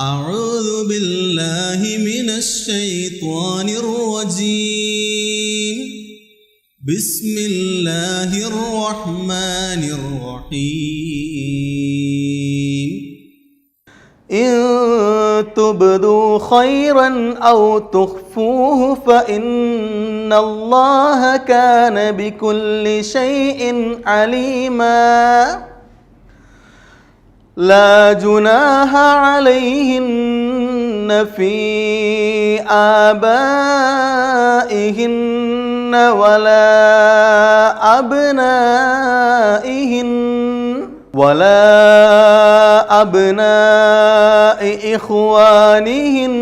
أعوذ بالله من الشيطان الرجيم. بسم الله الرحمن الرحيم. إن تبدوا خيرا أو تخفوه فإن الله كان بكل شيء عليما. لا جناح عليهن في آبائهن ولا أبنائهن ولا أبناء إخوانهن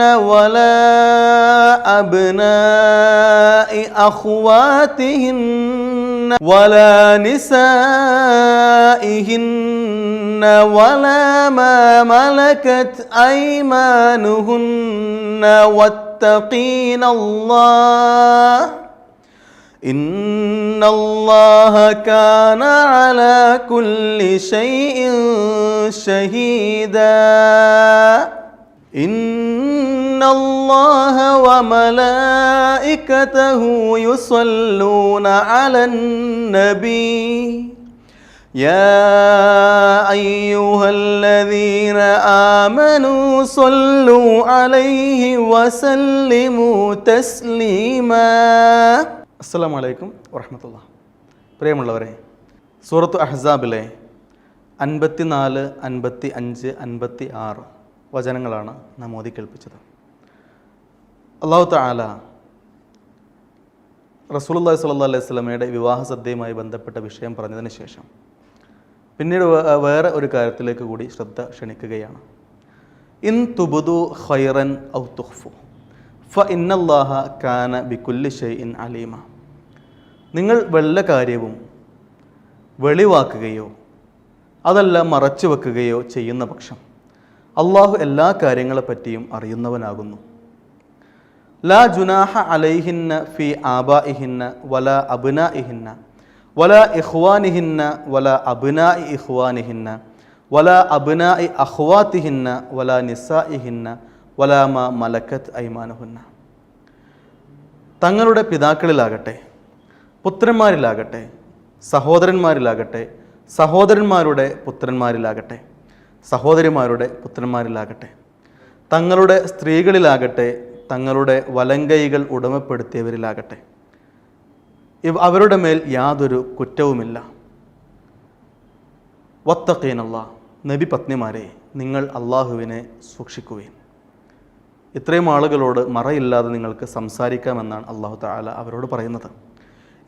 ولا أبناء أخواتهن ولا نسائهن ولا ما ملكت أيمانهن واتقين الله إن الله كان على كل شيء شهيدا إن الله وملائكته يصلون على النبي يا أيها الذين آمنوا صلوا عليه وسلموا تسليما അസ്സാം വലൈക്കും വറഹമത്തുള്ള പ്രിയമുള്ളവരെ സൂറത്ത് അഹ്സാബിലെ അൻപത്തിനാല് അൻപത്തി അഞ്ച് അൻപത്തി ആറ് വചനങ്ങളാണ് നാം ഓതി കേൾപ്പിച്ചത് അള്ളാഹു താല റസൂലുള്ളാഹി സ്വല്ലാ അലൈഹി സ്വലമയുടെ വിവാഹ സദ്യയുമായി ബന്ധപ്പെട്ട വിഷയം പറഞ്ഞതിന് ശേഷം പിന്നീട് വേറെ ഒരു കാര്യത്തിലേക്ക് കൂടി ശ്രദ്ധ ക്ഷണിക്കുകയാണ്. ഇൻ തുബുദു ഖൈറൻ ഔ തുഖ്ഫു ഫ ഇന്നല്ലാഹ കാന ബിക്കുല്ലി ഷൈഇൻ അലീമ. നിങ്ങൾ വല്ല കാര്യവും വെളിവാക്കുകയോ അതല്ല മറച്ചു വെക്കുകയോ ചെയ്യുന്ന പക്ഷം അള്ളാഹു എല്ലാ കാര്യങ്ങളെപ്പറ്റിയും അറിയുന്നവനാകുന്നു. ലാ ജുനാഹ അലൈഹിന്ന ഫി ആബാഇഹിന്ന വല അബ്നാഇഹിന്ന വല ഇഹ്വാനിഹിന്ന വല അബ്നാഇ ഇഹ്വാനിഹിന്ന വല അബ്നാഇ അഖ്വാത്തിഹിന്ന വല നിസാഇഹിന്ന വല മ മലക്കത്ത് ഐമാനുഹുന്ന. തങ്ങളുടെ പിതാക്കളിലാകട്ടെ പുത്രന്മാരിലാകട്ടെ സഹോദരന്മാരിലാകട്ടെ സഹോദരന്മാരുടെ പുത്രന്മാരിലാകട്ടെ സഹോദരിമാരുടെ പുത്രന്മാരിലാകട്ടെ തങ്ങളുടെ സ്ത്രീകളിലാകട്ടെ തങ്ങളുടെ വലങ്കൈകൾ ഉടമപ്പെടുത്തിയവരിലാകട്ടെ. ഇവ അവരുടെ മേൽ യാതൊരു കുറ്റവുമില്ല. വത്തക്കീനല്ല നബി പത്നിമാരെ നിങ്ങൾ അള്ളാഹുവിനെ സൂക്ഷിക്കുകയും ഇത്രയും ആളുകളോട് മറയില്ലാതെ നിങ്ങൾക്ക് സംസാരിക്കാമെന്നാണ് അള്ളാഹു താല അവരോട് പറയുന്നത്.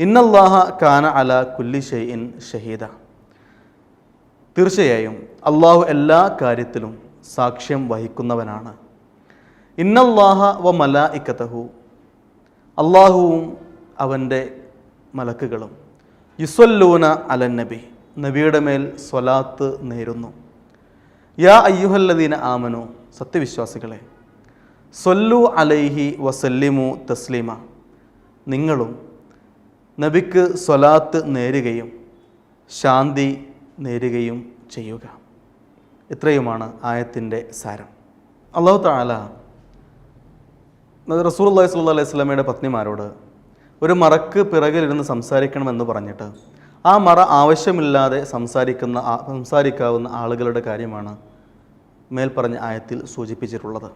ഇന്നല്ലാഹ കാന അല കുല്ലി ഷെയ്ഇൻ ഷഹീദ. തീർച്ചയായും അള്ളാഹു എല്ലാ കാര്യത്തിലും സാക്ഷ്യം വഹിക്കുന്നവനാണ്. ഇന്നല്ലാഹ വ മല ഇക്കത്തഹു അള്ളാഹുവും അവന്റെ മലക്കുകളും. യുസ്വല്ലൂന അലൻ നബി. നബിയുടെ മേൽ സ്വലാത്ത് നേരുന്നു. യാ അയ്യുഹല്ലദീന ആമനു. സത്യവിശ്വാസികളെ സൊല്ലു അലൈഹി വസല്ലിമു തസ്ലീമ. നിങ്ങളും നബിക്ക് സ്വലാത്ത് നേരുകയും ശാന്തി നേരുകയും ചെയ്യുക. ഇത്രയുമാണ് ആയത്തിന്റെ സാരം. അള്ളാഹു താല റസൂൽ അള്ളഹി സ്വല്ലു അലൈഹി സ്വലമയുടെ പത്നിമാരോട് ഒരു മറക്ക് പിറകിലിരുന്ന് സംസാരിക്കണമെന്ന് പറഞ്ഞിട്ട് ആ മറ ആവശ്യമില്ലാതെ സംസാരിക്കുന്ന സംസാരിക്കാവുന്ന ആളുകളുടെ കാര്യമാണ് മേൽപ്പറഞ്ഞ ആയത്തിൽ സൂചിപ്പിച്ചിട്ടുള്ളത്.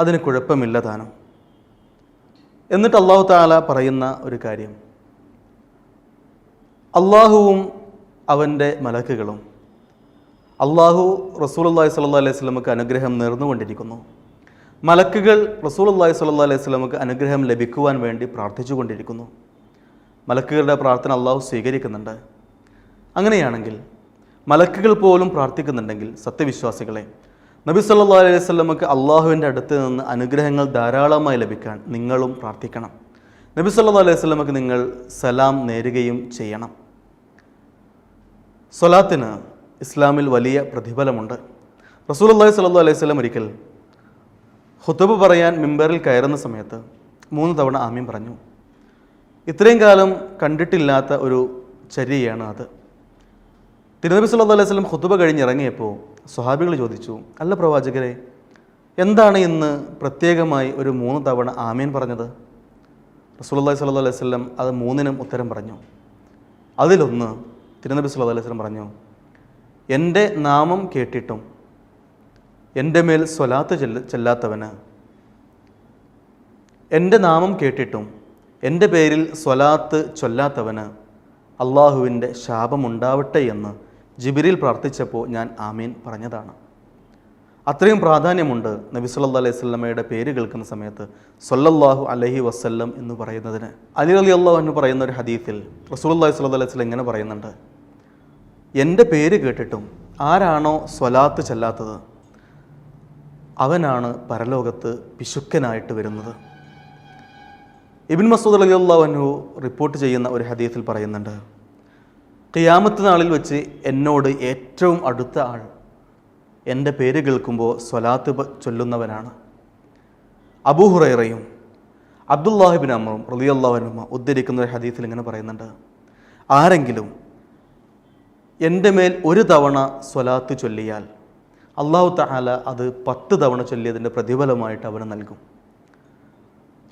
അതിന് കുഴപ്പമില്ല താനും. എന്നിട്ട് അള്ളാഹു താല പറയുന്ന ഒരു കാര്യം. അള്ളാഹുവും അവന്റെ മലക്കുകളും അള്ളാഹു റസൂൽ റസൂലുള്ളാഹി സ്വല്ലല്ലാഹി അലൈഹി സ്വലമുക്ക് അനുഗ്രഹം നേർന്നുകൊണ്ടിരിക്കുന്നു. മലക്കുകൾ റസൂലുള്ളാഹി സ്വല്ലല്ലാഹി അലൈഹി സ്വലമുക്ക് അനുഗ്രഹം ലഭിക്കുവാൻ വേണ്ടി പ്രാർത്ഥിച്ചുകൊണ്ടിരിക്കുന്നു. മലക്കുകളുടെ പ്രാർത്ഥന അള്ളാഹു സ്വീകരിക്കുന്നുണ്ട്. അങ്ങനെയാണെങ്കിൽ മലക്കുകൾ പോലും പ്രാർത്ഥിക്കുന്നുണ്ടെങ്കിൽ സത്യവിശ്വാസികളെ നബി സല്ലാ അലൈഹി സ്വലമുക്ക് അള്ളാഹുവിന്റെ അടുത്ത് നിന്ന് അനുഗ്രഹങ്ങൾ ധാരാളമായി ലഭിക്കാൻ നിങ്ങളും പ്രാർത്ഥിക്കണം. നബി സല്ലാ അലൈഹി സ്വലമുക്ക് നിങ്ങൾ സലാം നേരുകയും ചെയ്യണം. സ്വലാത്തിന് ഇസ്ലാമിൽ വലിയ പ്രതിഫലമുണ്ട്. റസൂൽ റസൂലുള്ളാഹി സ്വല്ലാ അലൈഹി സ്വലം ഒരിക്കൽ ഹുത്തുബ് പറയാൻ മിമ്പറിൽ കയറുന്ന സമയത്ത് മൂന്ന് തവണ ആമീൻ പറഞ്ഞു. ഇത്രയും കാലം കണ്ടിട്ടില്ലാത്ത ഒരു ചര്യയാണ് അത്. തിരുനബി സല്ലല്ലാഹു അലൈഹി വസല്ലം ഖുതുബ കഴിഞ്ഞിറങ്ങിയപ്പോൾ സ്വഹാബികൾ ചോദിച്ചു അല്ല പ്രവാചകരെ എന്താണ് ഇന്ന് പ്രത്യേകമായി ഒരു മൂന്ന് തവണ ആമീൻ പറഞ്ഞത്? റസൂലുള്ളാഹി സ്വല്ലല്ലാഹു അലൈഹി വസല്ലം അത് മൂന്നിനും ഉത്തരം പറഞ്ഞു. അതിലൊന്ന് തിരുനബി സല്ലല്ലാഹു അലൈഹി വസല്ലം പറഞ്ഞു എന്റെ നാമം കേട്ടിട്ടും എന്റെ മേൽ സ്വലാത്ത് ചെല്ല ചെല്ലാത്തവന്. എന്റെ നാമം കേട്ടിട്ടും എന്റെ പേരിൽ സ്വലാത്ത് ചൊല്ലാത്തവന് അള്ളാഹുവിന്റെ ശാപമുണ്ടാവട്ടെ എന്ന് ജിബിരിൽ പ്രാർത്ഥിച്ചപ്പോൾ ഞാൻ ആമീൻ പറഞ്ഞതാണ്. അത്രയും പ്രാധാന്യമുണ്ട് നബി സല്ലാ അലൈഹി സ്വല്ലമ്മയുടെ പേര് കേൾക്കുന്ന സമയത്ത് സല്ലല്ലാഹു അലഹി വസ്ല്ലം എന്ന് പറയുന്നതിന്. അലി അലി അള്ളാഹു എന്ന് പറയുന്ന ഒരു ഹദീത്തിൽ റസൂലുള്ളാഹി സ്വല്ലാ അലൈഹി സ്വലം ഇങ്ങനെ പറയുന്നുണ്ട്. എന്റെ പേര് കേട്ടിട്ടും ആരാണോ സ്വലാത്ത് ചെല്ലാത്തത്? അവനാണ് പരലോകത്ത് പിശുക്കനായിട്ട് വരുന്നത്. ഇബിൻ മസൂദ് അലി അള്ളാഹു റിപ്പോർട്ട് ചെയ്യുന്ന ഒരു ഹദീസിൽ പറയുന്നുണ്ട് ഖിയാമത്ത് നാളിൽ വെച്ച് എന്നോട് ഏറ്റവും അടുത്ത ആൾ എന്റെ പേര് കേൾക്കുമ്പോൾ സ്വലാത്ത് ചൊല്ലുന്നവനാണ്. അബൂഹുറൈറയും അബ്ദുല്ലാഹിബിൻ അമ്മറും റലിയല്ലാഹുനുമ ഉദ്ധരിക്കുന്ന ഒരു ഹദീസിൽ ഇങ്ങനെ പറയുന്നുണ്ട് ആരെങ്കിലും എന്റെ മേൽ ഒരു തവണ സ്വലാത്ത് ചൊല്ലിയാൽ അള്ളാഹു തആല അത് പത്ത് തവണ ചൊല്ലിയതിന്റെ പ്രതിഫലമായിട്ട് അവന് നൽകും.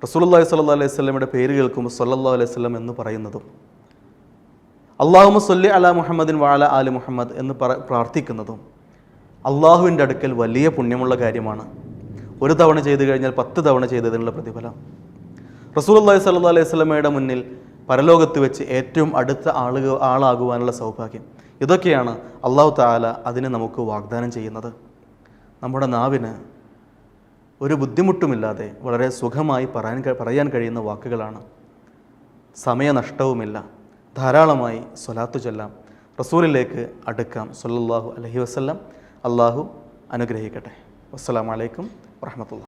റസൂലുള്ളാഹി സ്വല്ലല്ലാഹു അലൈഹി സ്വലമിയുടെ പേര് കേൾക്കുമ്പോൾ സല്ലാ അലൈഹി സ്വലം എന്ന് പറയുന്നതും അള്ളാഹുമ സൊല്ലി അല മുഹമ്മദിൻ വാല അലി മുഹമ്മദ് എന്ന് പറ പ്രാർത്ഥിക്കുന്നതും അള്ളാഹുവിന്റെ അടുക്കൽ വലിയ പുണ്യമുള്ള കാര്യമാണ്. ഒരു തവണ ചെയ്തു കഴിഞ്ഞാൽ പത്ത് തവണ ചെയ്തതിനുള്ള പ്രതിഫലം. റസൂലുള്ളാഹി സ്വല്ലല്ലാഹു അലൈഹി സ്വലമയുടെ മുന്നിൽ പരലോകത്ത് വെച്ച് ഏറ്റവും അടുത്ത ആളുക ആളാകുവാനുള്ള സൗഭാഗ്യം. ഇതൊക്കെയാണ് അള്ളാഹു താല അതിനെ നമുക്ക് വാഗ്ദാനം ചെയ്യുന്നത്. നമ്മുടെ നാവിന് ഒരു ബുദ്ധിമുട്ടുമില്ലാതെ വളരെ സുഖമായി പറയാൻ പറയാൻ കഴിയുന്ന വാക്കുകളാണ്. സമയനഷ്ടവുമില്ല. ധാരാളമായി സ്വലാത്തു ചൊല്ലാം. റസൂലിലേക്ക് അടുക്കാം. സൊല്ലാഹു അലഹി വസല്ലം. അള്ളാഹു അനുഗ്രഹിക്കട്ടെ. വസ്സലാമലൈക്കും അലൈക്കും വറഹ്മത്തുള്ളാഹി.